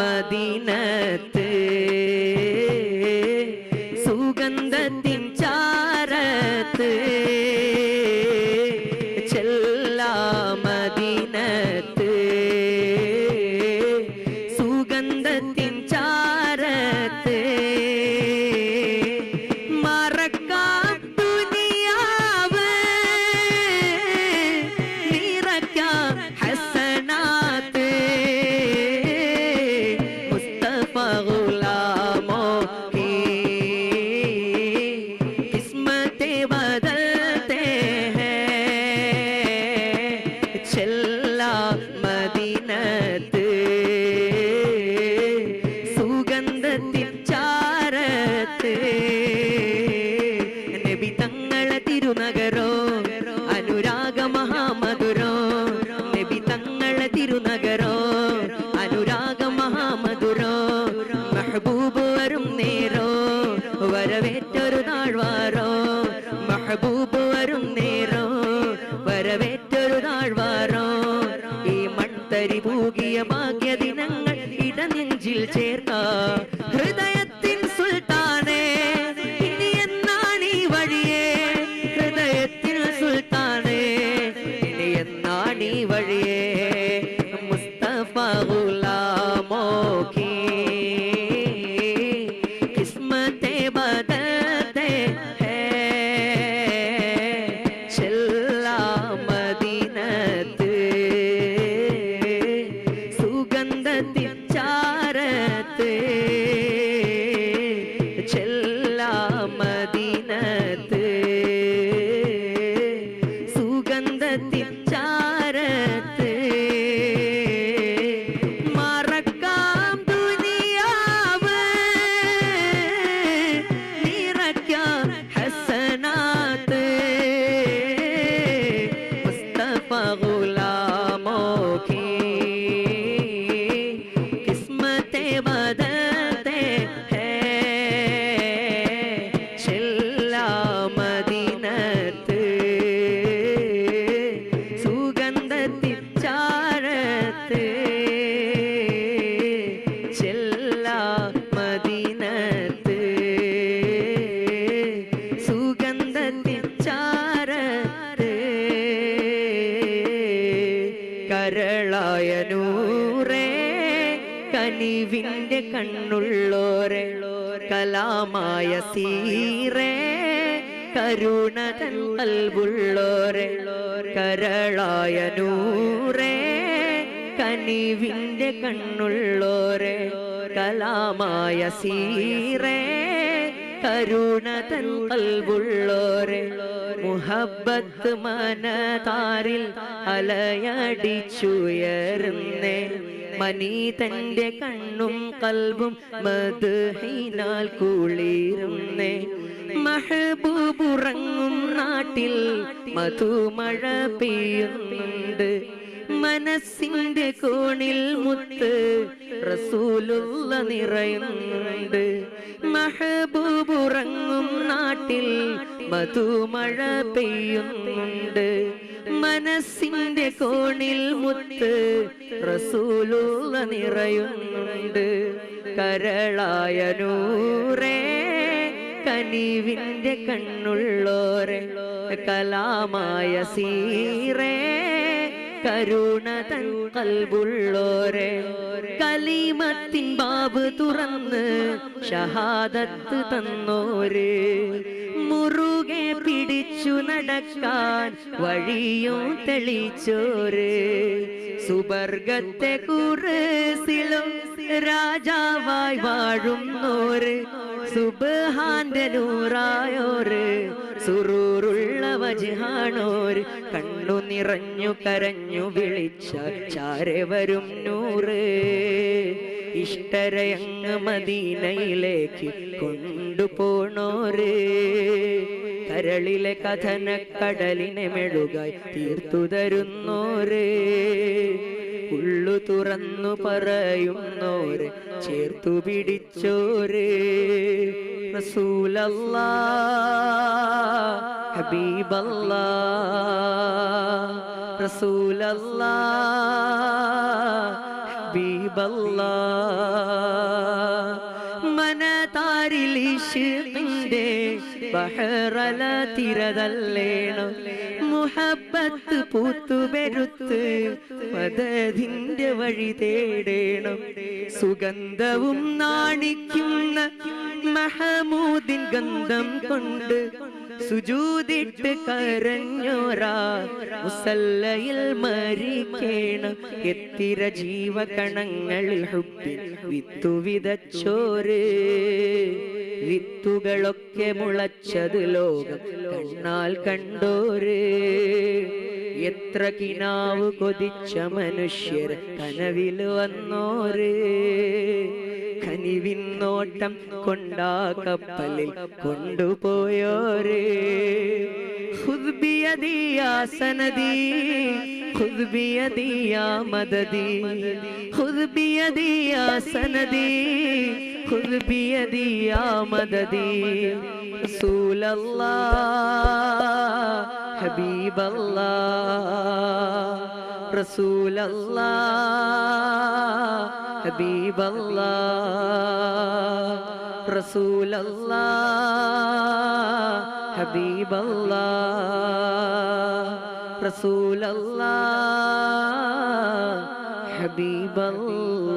ചെല്ലാമദീനത്ത് സുഗന്ധത്തിൻ ചാരത്ത് വരവേറ്റൊരു താഴ്വാറോ ഈ മൺതരി പൂകിയ ഭാഗ്യദിനങ്ങൾ ഇടനെഞ്ചിൽ ചേർത്ത ഹൃദയത്തിൻ സുൽത്താനേ ഇനി വഴിയേ? ഹൃദയത്തിൻ സുൽത്താനേ ഇനി വഴിയേ? കിസ്മത്തെ ബദൽ കണ്ണുള്ളോരെ കലാമായ സീറേ കരുണ കൽവുള്ളോരെ കരളായ നൂറേ കനിവിന്റെ കണ്ണുള്ളോരെ കലാമായ സീറേ കരുണ മുഹബത്ത് മനതാരിൽ അലയടിച്ചുയർന്നേ മനീതന്റെ കണ്ണും കൽവും മധുഹിനാൽ കുളിരുന്നേ. മഹബൂബുറങ്ങും നാട്ടിൽ മധുമഴ പെയ്യുന്നുണ്ട്. മനസ്സിന്റെ കോണിൽ മുത്ത് റസൂലുള്ള നിറയുന്നുണ്ട്. മഹബൂബുറങ്ങും നാട്ടിൽ മധുമഴ പെയ്യുന്നുണ്ട്. മനസ്സിന്റെ കോണിൽ മുത്ത് റസൂലുള്ള നിറയുന്നുണ്ട്. കരളായ നൂറേ കനിവിന്റെ കണ്ണുള്ളോരെ കലാമായ സീറേ കരുണ തൻ കലിമത്തിൻ കലീമത്തിൻ ബാബ് തുറന്ന് ഷഹാദത്ത് തന്നോര്. മുറുകെ പിടിച്ചു നടക്കാൻ വഴിയും തെളിച്ചോര്. സുബർഗത്തെ കുറിസിലും രാജാവായി വാഴുന്നോര്. സുബഹാന്റെ നൂറായോര് സുറൂറുള്ള വജാണോര് കണ്ണു നിറഞ്ഞു കരഞ്ഞു വിളിച്ച ചാരെ വരും നൂറ് ഇഷ്ടരയങ്ങ് മദീനയിലേക്ക് കൊണ്ടുപോണോര് കരളിലെ കഥന കടലിനെ മെഴുകായി തീർത്തു തരുന്നോര് തുറന്നു പറയുന്നോര് ചേർത്തു പിടിച്ചോര്. റസൂലല്ലാ ഹബീബല്ലാ റസൂലല്ലാ ഹബീബല്ലാ. മനതാരിലിഷിന്റെ ബഹറല തിരതല്ലേണം. മുഹബത്ത് പൂത്തുപെരുത്ത് മദതിന്റെ വഴി തേടേണം. സുഗന്ധവും നാണിക്കുന്ന മഹമൂദിൻ ഗന്ധം കൊണ്ട് സുജൂതിട്ട് കരഞ്ഞോരാ മുസല്ലയിൽ മരിക്കേണം. എത്തിര ജീവകണങ്ങളിൽ ഹുപ്പിൽ വിത്തു വിതച്ചോര്. വിത്തുകളൊക്കെ മുളച്ചത് ലോകം കണ്ണാൽ കണ്ടോര്. എത്ര കിനാവ് കൊതിച്ച മനുഷ്യർ കനവിൽ വന്നോര്. കനിവിന്നോട്ടം കൊണ്ടാ കപ്പലിൽ കൊണ്ടുപോയോരേ ഖുദ് ബിയദി യാ സനദി ഖുദ് ബിയദി യാ മദദി ഖുദ് ബിയദി യാ സനദി ഖുദ് ബിയദി യാ മദദി റസൂലല്ലാഹ് ഹബീബല്ലാഹ് റസൂലല്ലാഹ് ഹബീബല്ലാഹ് റസൂലല്ലാഹ് ഹബീബല്ലാഹ് റസൂലല്ലാഹ് ഹബീബല്ലാഹ്.